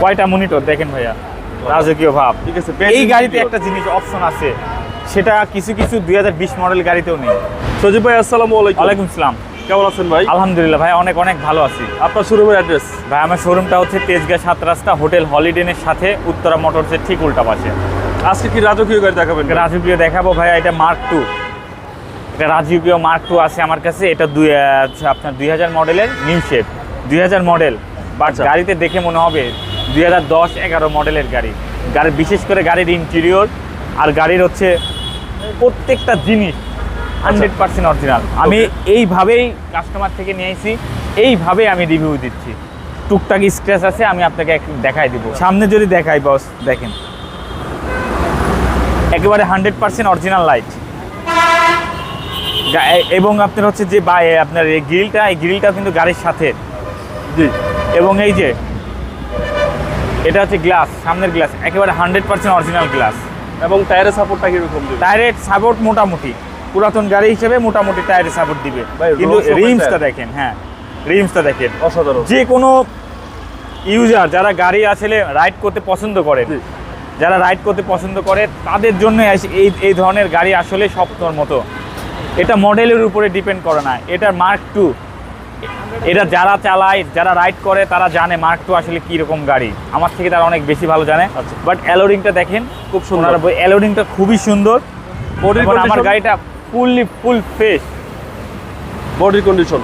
কয়টা মনিটর দেখেন ভাইয়া? রাজকীয় ভাব। ঠিক আছে এই গাড়িতে একটা জিনিস অপশন আছে। সেটা কিছু কিছু দুই হাজার বিশ মডেল গাড়িতেও নেই। সজীব ভাই আসসালামু আলাইকুম। ওয়ালাইকুম সালাম। কেমন আছেন ভাই? আলহামদুলিল্লাহ ভাই অনেক অনেক ভালো আছি। আপনার শোরুমের অ্যাড্রেস ভাই আমার শোরুমটা হচ্ছে তেজগাঁ সাত রাস্তা হোটেল হলিডেনের সাথে উত্তরা মোটরসের ঠিক উল্টা পাশে। আজকে কি রাজকীয় গাড়ি দেখাবেন রাজকীয় দেখাবো ভাই এটা মার্ক টু এটা রাজকীয় মার্ক টু আছে আমার কাছে। এটা দুই আপনার দুই হাজার মডেলের নিউ শেপ দুই হাজার মডেল বাট আচ্ছা। গাড়িতে দেখে মনে হবে দুই হাজার দশ এগারো মডেলের গাড়ি। গাড়ি বিশেষ করে গাড়ির ইন্টেরিয়র আর গাড়ির হচ্ছে প্রত্যেকটা জিনিস হান্ড্রেড পার্সেন্ট অরিজিনাল আমি এইভাবেই কাস্টমার থেকে নিয়ে এসেছি এইভাবে আমি রিভিউ দিচ্ছি। টুকটাক স্ক্র্যাচ আছে আমি আপনাকে এক দেখাই দিব। সামনে যদি দেখাই বস দেখেন। একেবারে হান্ড্রেড পার্সেন্ট অরিজিনাল লাইট এবং আপনার হচ্ছে যে বা আপনার এই গ্রিলটা এই গ্রিলটা কিন্তু গাড়ির সাথে। জি। এবং এই যে এটা হচ্ছে গ্লাস সামনের গ্লাস একেবারে হান্ড্রেড পার্সেন্ট অরিজিনাল গ্লাস এবং টায়ারের সাপোর্টটা কীরকম দিবে? টায়ারের সাপোর্ট মোটামুটি পুরাতন গাড়ি হিসেবে মোটামুটি টায়ারের সাপোর্ট দিবে। কিন্তু রিমসটা দেখেন হ্যাঁ রিমসটা দেখেন। অসাধারণ। যে কোনো ইউজার যারা গাড়ি আসলে রাইড করতে পছন্দ করে যারা রাইড করতে পছন্দ করে তাদের জন্য এই এই ধরনের গাড়ি আসলে স্বপ্নর মতো। এটা মডেলের উপরে ডিপেন্ড করে না এটা মার্ক টু এটা যারা চালায় যারা রাইড করে তারা জানে মার্ক টু আসলে কীরকম গাড়ি। আমার থেকে তারা অনেক বেশি ভালো জানে। আচ্ছা। বাট অ্যালোডিংটা দেখেন খুব সুন্দর। অ্যালোডিংটা খুবই সুন্দর। আমার গাড়িটা fully full fresh body condition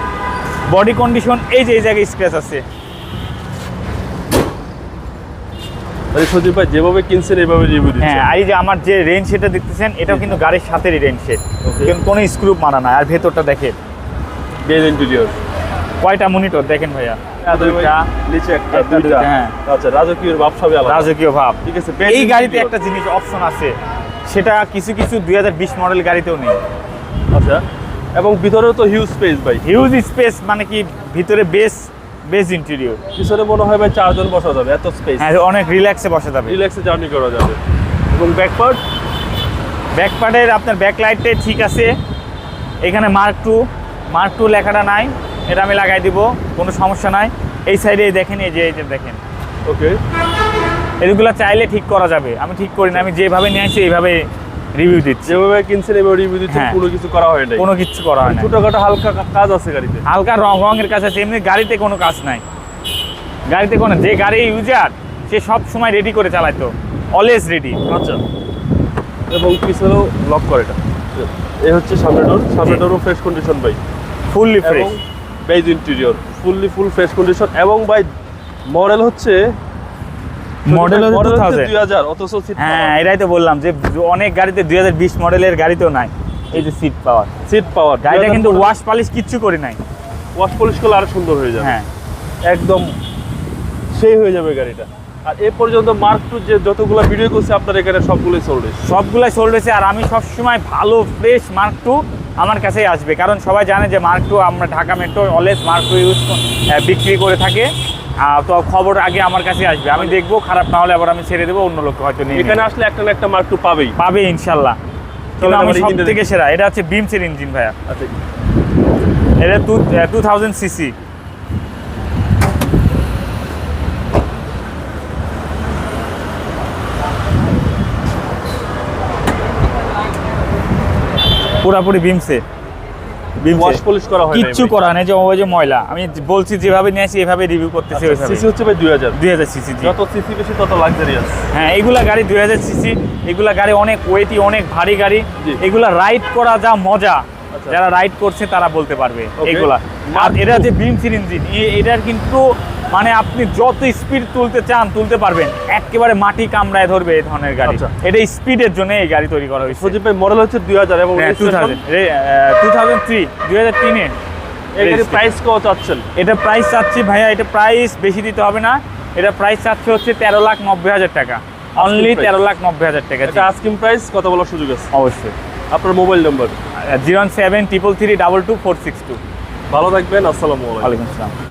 body condition এই যে এই জায়গায় স্ক্র্যাচ আছে। সজীব ভাই যেভাবে কিনছেন এইভাবে রিভিউ হ্যাঁ দিচ্ছেন এই যে আমার যে রেঞ্জ সেটা দেখতেছেন এটাও কিন্তু গাড়ির সাথেরই রেঞ্জ সেট কিন্তু কোনো স্ক্রুপ মারা নাই। আর ভেতরটা দেখেন। ইন্টেরিয়র কয়টা মনিটর দেখেন ভাইয়া? নিচে একটা দুইটা। হ্যাঁ। আচ্ছা রাজকীয় ব্যবসাবে আলাদা। রাজকীয় ভাব। ঠিক আছে এই গাড়িতে একটা জিনিস অপশন আছে। সেটা কিছু কিছু দুই বিশ মডেল গাড়িতেও নেই। আচ্ছা এবং ভিতরেও তো হিউজ স্পেস ভাই। হিউজ স্পেস মানে কি ভিতরে বেস বেস ইন্টেরিয়র পিছনে মনে হয় ভাই চারজন বসা যাবে এত স্পেস হ্যাঁ অনেক রিল্যাক্সে বসা যাবে। রিল্যাক্সে জার্নি করা যাবে। এবং ব্যাকপার্ট ব্যাক পার্টের আপনার ব্যাকলাইটটাই ঠিক আছে। এখানে মার্ক টু মার্ক টু লেখাটা নাই। এটা আমি লাগাই দিব কোনো সমস্যা নাই। এই সাইডে দেখেন এই যে এই যে দেখেন। ওকে। এগুলো চাইলে ঠিক করা যাবে। আমি ঠিক করি না আমি যেভাবে নিয়ে আসি এইভাবে রিভিউ দিচ্ছি। যেভাবে কিনছেন এভাবে রিভিউ দিচ্ছেন হ্যাঁ। কোনো কিছু করা হয় নাই। কোনো কিছু করা হয় না ছোটখাটো হালকা কাজ আছে গাড়িতে। হালকা রং রঙের কাছে আছে এমনি গাড়িতে কোনো কাজ নাই। গাড়িতে কোনো যে গাড়ি ইউজার সে সব সময় রেডি করে চালাইতো। অলওয়েজ রেডি আচ্ছা। এবং পিছনেও লক করে এটা। এই হচ্ছে সামনে ডোর সামনে। ডোরও ফ্রেশ কন্ডিশন ভাই। Fully fresh beige interior fully full fresh condition এবং ভাই মডেল হচ্ছে মডেল হচ্ছে মডেল টু হচ্ছে থাউজেন্ড দুই হাজার অথচ সিট হ্যাঁ এটাই তো বললাম যে অনেক গাড়িতে দুই হাজার বিশ মডেলের গাড়িতেও নাই। এই যে সিট পাওয়ার সিট পাওয়ার গাড়িটা কিন্তু ওয়াশ পলিশ কিচ্ছু করি নাই। ওয়াশ পলিশ করলে আরও সুন্দর হয়ে যাবে। হ্যাঁ। একদম সেই হয়ে যাবে গাড়িটা। আর এ পর্যন্ত মার্ক টু যে যতগুলো ভিডিও করছে আপনার এখানে সবগুলোই চলবে সবগুলাই সোল্ড হয়েছে। আর আমি সবসময় ভালো ফ্রেশ মার্ক টু আমার কাছেই আসবে। কারণ সবাই জানে যে মার্ক টু আমরা Dhaka metro always mark two use বিক্রি করে থাকে। তো খবর আগে আমার কাছে আসবে। আমি দেখব খারাপ না হলে আবার আমি ছেড়ে দেবো অন্য লোক হয়তো নিয়ে এখানে। আসলে একটা না একটা মার্ক টু পাবেই। পাবে ইনশাল্লাহ। কিন্তু আমি সব থেকে সেরা এটা হচ্ছে বিমসের ইঞ্জিন ভাইয়া। আচ্ছা। এটা টু টু থাউজেন্ড সিসি পুরাপুরি বিমসে। ওয়াশ পলিশ করা হয় কিচ্ছু করা নেই যে ওই যে ময়লা। আমি বলছি যেভাবে নিয়েছি এভাবে রিভিউ করতেছি ওইভাবে সিসি হচ্ছে ভাই দুই হাজার। দুই হাজার সিসি যত সিসি বেশি তত লাক্সারিয়াস হ্যাঁ এগুলা গাড়ি দুই হাজার সিসি এগুলা গাড়ি অনেক ওয়েটি অনেক ভারী গাড়ি। এগুলা রাইড করা যা মজা। আচ্ছা। যারা রাইড করছে তারা বলতে পারবে এগুলা। আর এটা two। হচ্ছে বিমসির ইঞ্জিন এটার কিন্তু মানে আপনি যত স্পিড তুলতে চান তুলতে পারবেন। একেবারে মাটি কামড়ায় ধরবে এই ধরনের গাড়ি। আচ্ছা। এটা স্পিডের জন্য এই গাড়ি তৈরি করা হয়েছে। সজীব ভাই মডেল হচ্ছে দুই হাজার এবং হ্যাঁ two thousand two thousand three দুই হাজার তিনে। এই প্রাইস কত চাচ্ছেন? এটা প্রাইস চাচ্ছি ভাইয়া এটা প্রাইস বেশি দিতে হবে না। এটা প্রাইস চাচ্ছে হচ্ছে তেরো লাখ নব্বই হাজার টাকা। অনলি। তেরো লাখ নব্বই হাজার টাকা। এটা আস্কিং প্রাইস কত বলার সুযোগ আছে। অবশ্যই। আপনার mobile number zero seven triple three double two four six two. ভালো থাকবেন আসসালামু আলাইকুম। আসসালাম।